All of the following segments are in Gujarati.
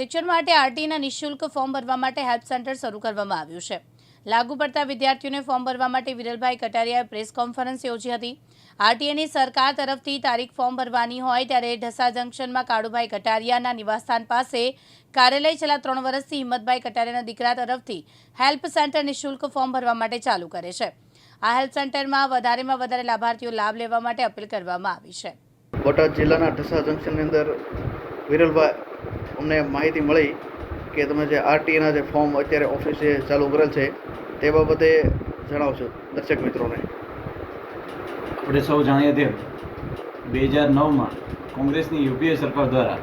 શિક્ષણ માટે આરટીના નિઃશુલ્ક ફોર્મ ભરવા માટે હેલ્પ સેન્ટર શરૂ કરવામાં આવ્યું છે. લાગુ પડતા વિદ્યાર્થીઓને ફોર્મ ભરવા માટે વિરલભાઈ કટારિયાએ પ્રેસ કોન્ફરન્સ યોજી હતી. આરટીએની સરકાર તરફથી તારીખ ફોર્મ ભરવાની હોય ત્યારે ઢસા જંકશનમાં કાળુભાઈ કટારિયાના નિવાસસ્થાન પાસે કાર્યાલય છેલ્લા ત્રણ વર્ષથી હિંમતભાઈ કટારિયાના દીકરા તરફથી હેલ્પ સેન્ટર નિઃશુલ્ક ફોર્મ ભરવા માટે ચાલુ કરે છે. આ હેલ્પ સેન્ટરમાં વધારેમાં વધારે લાભાર્થીઓ લાભ લેવા માટે અપીલ કરવામાં આવી છે. બોટાદ જિલ્લાના ઢસા જંકશનની અંદર વિરલભાઈ અમને માહિતી મળી કે તમે જે આરટીના જે ફોર્મ અત્યારે ઓફિસે ચાલુ કરેલ છે, તે બાબતે જણાવશો દર્શક મિત્રોને. આપણે સૌ જાણીએ તેમ બે હજાર નવમાં કોંગ્રેસની યુપીએ સરકાર દ્વારા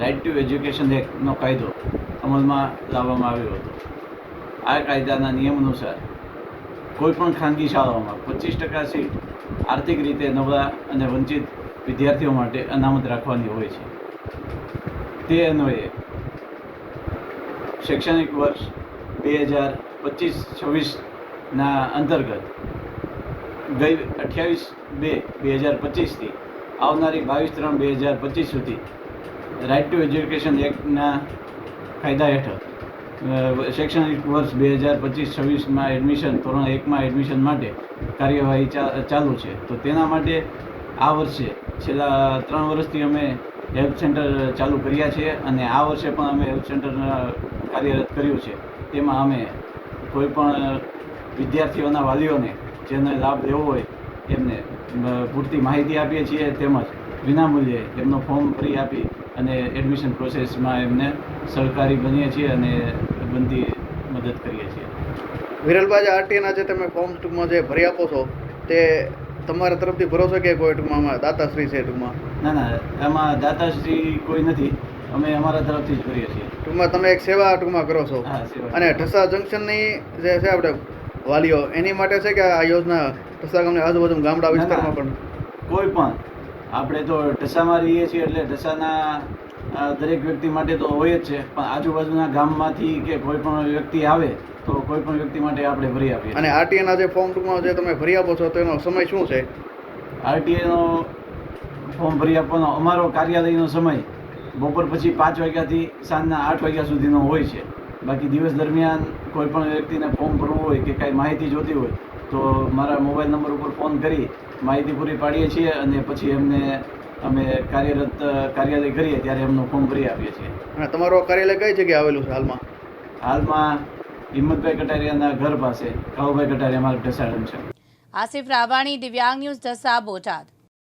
રાઇટ ટુ એજ્યુકેશન એક્ટનો કાયદો અમલમાં લાવવામાં આવ્યો હતો. આ કાયદાના નિયમ અનુસાર કોઈપણ ખાનગી શાળાઓમાં પચીસ ટકા સીટ આર્થિક રીતે નબળા અને વંચિત વિદ્યાર્થીઓ માટે અનામત રાખવાની હોય છે. તે અન્વયે શૈક્ષણિક વર્ષ બે હજાર પચીસ છવ્વીસના અંતર્ગત ગઈ અઠ્યાવીસ બે બે હજાર પચીસથી આવનારી બાવીસ ત્રણ બે હજાર પચીસ સુધી રાઇટ ટુ એજ્યુકેશન એક્ટના કાયદા હેઠળ શૈક્ષણિક વર્ષ બે હજાર પચીસ છવ્વીસમાં એડમિશન ધોરણ એકમાં એડમિશન માટે કાર્યવાહી ચાલુ છે. તો તેના માટે આ વર્ષે, છેલ્લા ત્રણ વર્ષથી અમે હેલ્પ સેન્ટર ચાલુ કર્યા છીએ અને આ વર્ષે પણ અમે હેલ્પ સેન્ટર કાર્યરત કર્યું છે. તેમાં અમે કોઈપણ વિદ્યાર્થીઓના વાલીઓને જેને લાભ લેવો હોય એમને પૂરતી માહિતી આપીએ છીએ તેમજ વિનામૂલ્યે એમનો ફોર્મ ફ્રી આપી અને એડમિશન પ્રોસેસમાં એમને સહકારી બનીએ છીએ અને બનતી મદદ કરીએ છીએ. વિરલભાઈ જે આરટીના જે તમે ફોર્મ ટૂંકમાં જે ભરી આપો છો તે તમારા તરફથી ભરોસો કે કોઈ ટૂંકમાં અમારા દાતાશ્રી છે ટૂંકમાં? ના ના એમાં દાતાશ્રી કોઈ નથી. અમે અમારા તરફથી જ કરીએ છીએ. ટૂંકમાં તમે એક સેવા ટૂંકમાં કરો છો. અને ઢસા જંકશનની જે છે આપણે વાલીઓ એની માટે છે કે આ યોજના ઢસા ગામની આજુબાજુ ગામડા. વિસ્તારમાં પણ? કોઈ પણ. આપણે તો ઢસામાં રહીએ છીએ એટલે ઢસાના અ, દરેક વ્યક્તિ માટે તો હોય જ છે પણ આજુબાજુના ગામમાંથી કે કોઈ પણ વ્યક્તિ આવે તો કોઈ પણ વ્યક્તિ માટે આપણે ભરી આપીએ. અને આરટીઆના જે ફોર્મ ટૂંકમાં જે તમે ભરી આપો છો તેનો સમય શું છે? આરટીઆઈનો ફોર્મ ભરી આપવાનો અમારો કાર્યાલયનો સમય બપોર પછી પાંચ વાગ્યાથી સાંજના આઠ વાગ્યા સુધીનો હોય છે. બાકી દિવસ દરમિયાન કોઈ પણ વ્યક્તિને ફોર્મ ભરવું હોય કે કાંઈ માહિતી જોતી હોય તો મારા મોબાઈલ નંબર ઉપર ફોન કરી માહિતી પૂરી પાડીએ છીએ અને પછી એમને અમે કાર્યરત કાર્યાલય કરીએ ત્યારે એમનું ફોર્મ ભરી આપીએ છીએ. અને તમારો કાર્યાલય કઈ જગ્યાએ આવેલું છે હાલમાં? હાલમાં હિંમતભાઈ કટારિયાના ઘર પાસે કાઉભાઈ કટારિયા માર્ગ ઢસાડમ છે. આસિફ રાવાણી દિવ્યાંગ ન્યૂઝ ઢસા બોટાદ.